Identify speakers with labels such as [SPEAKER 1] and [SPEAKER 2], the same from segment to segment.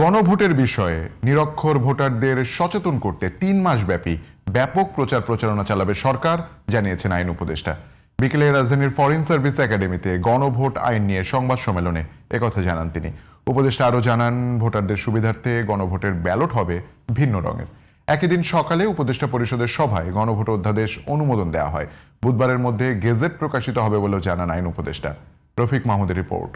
[SPEAKER 1] গণভোটের বিষয়ে নিরক্ষর ভোটারদের সচেতন করতে তিন মাস ব্যাপী ব্যাপক প্রচার প্রচারণা চালাবে সরকার, জানিয়েছেন আইন উপদেষ্টা। বিকেলে রাজধানীর ফরেন সার্ভিস একাডেমিতে গণভোট আইন নিয়ে সংবাদ সম্মেলনে একথা জানান তিনি। উপদেষ্টা আরও জানান, ভোটারদের সুবিধার্থে গণভোটের ব্যালট হবে ভিন্ন রঙের। একই দিন সকালে উপদেষ্টা পরিষদের সভায় গণভোট অধ্যাদেশ অনুমোদন দেওয়া হয়। বুধবারের মধ্যে গেজেট প্রকাশিত হবে বলেও জানান আইন উপদেষ্টা। রফিক মাহমুদের রিপোর্ট।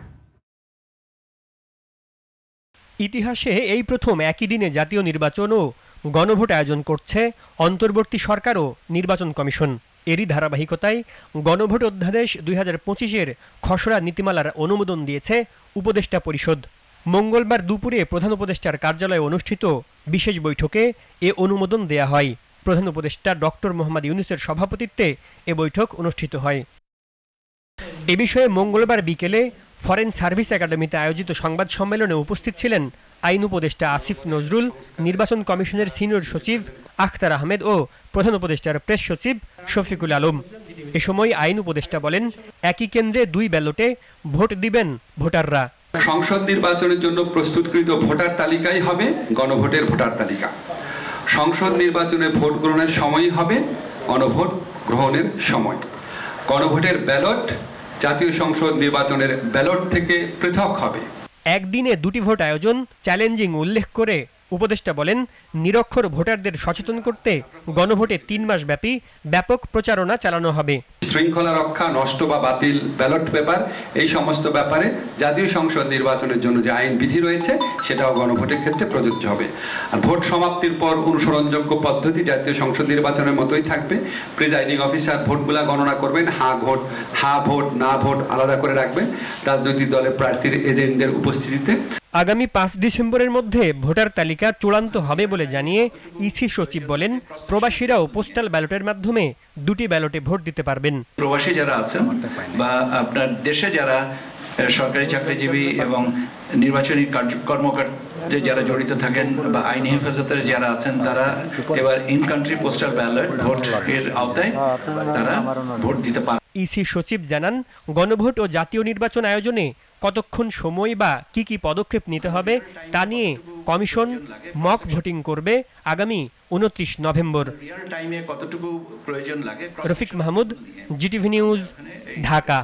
[SPEAKER 2] ইতিহাসে এই প্রথম একই দিনে জাতীয় নির্বাচন ও গণভোট আয়োজন করছে অন্তর্বর্তী সরকার ও নির্বাচন কমিশন। এরই ধারাবাহিকতায় গণভোট অধ্যাদেশ দুই হাজার পঁচিশের খসড়া নীতিমালার অনুমোদন দিয়েছে উপদেষ্টা পরিষদ। মঙ্গলবার দুপুরে প্রধান উপদেষ্টার কার্যালয়ে অনুষ্ঠিত বিশেষ বৈঠকে এ অনুমোদন দেয়া হয়। প্রধান উপদেষ্টা ডক্টর মোহাম্মদ ইউনুসের সভাপতিত্বে এ বৈঠক অনুষ্ঠিত হয়। এ বিষয়ে মঙ্গলবার বিকেলে ফরেন সার্ভিস একাডেমিতে আয়োজিত সংবাদ সম্মেলনে উপস্থিত ছিলেন আইন উপদেষ্টা আসিফ নজরুল, নির্বাচন কমিশনের সিনিয়র সচিব আখতার আহমেদ ও প্রধান উপদেষ্টার প্রেস সচিব শফিকুল আলম। এ সময় আইন উপদেষ্টা বলেন, একই কেন্দ্রে দুই ব্যালটে ভোট দিবেন ভোটাররা।
[SPEAKER 3] সংসদ নির্বাচনের জন্য প্রস্তুতকৃত ভোটার তালিকাই হবে গণভোটের ভোটার তালিকা। সংসদ নির্বাচনে ভোট গ্রহণের সময়ই হবে গণভোট গ্রহণের সময়। গণভোটের ব্যালট জাতীয় সংসদ নির্বাচনের ব্যালট থেকে পৃথক হবে।
[SPEAKER 2] একদিনে দুটি ভোট আয়োজন, চ্যালেঞ্জিং উল্লেখ করে উপদেষ্টা বলেন, নিরক্ষর ভোটারদের সচেতন করতে গণভোটে তিন মাস ব্যাপী ব্যাপক প্রচারণা চালানো হবে।
[SPEAKER 3] শৃঙ্খলা রক্ষা, নষ্ট বা বাতিল ব্যালট পেপার, এই সমস্ত ব্যাপারে জাতীয় সংসদ নির্বাচনের জন্য যে আইন বিধি রয়েছে, সেটাও গণভোটের ক্ষেত্রে প্রযোজ্য হবে। আর ভোট সমাপ্তির পর অনুসরণযোগ্য পদ্ধতি জাতীয় সংসদ নির্বাচনের মতোই থাকবে। প্রিজাইডিং অফিসার ভোটগুলা গণনা করবেন, হা ভোট হা ভোট, না ভোট আলাদা করে রাখবেন রাজনৈতিক দলের প্রার্থীর এজেন্টদের উপস্থিতিতে।
[SPEAKER 2] আগামী পাঁচ ডিসেম্বরের মধ্যে ভোটার তালিকা চূড়ান্ত হবে বলে জানিয়ে ইসি সচিব বলেন, প্রবাসীরাও পোস্টাল ব্যালটের মাধ্যমে দুটি ব্যালটে ভোট দিতে পারবেন।
[SPEAKER 4] প্রবাসী যারা আছেন বা আপনার দেশে যারা সরকারি চাকরিজীবী এবং নির্বাচনী কর্মকাণ্ডে যারা জড়িত থাকেন বা আইনি হেফাজতের যারা আছেন তারা এবার in country postal ballot vote এর আওতায় তারা ভোট দিতে পারবেন
[SPEAKER 2] ইসি সচিব জানান গণভোট ও জাতীয় নির্বাচন আয়োজনে কতক্ষণ সময় বা কি কি পদক্ষেপ নিতে হবে তা নিয়ে কমিশন মক ভোটিং করবে আগামী উনত্রিশ নভেম্বর।
[SPEAKER 4] রিয়েল টাইমে কতটুকু প্রয়োজন লাগে?
[SPEAKER 2] Rafiq Mahmud GTV news Dhaka.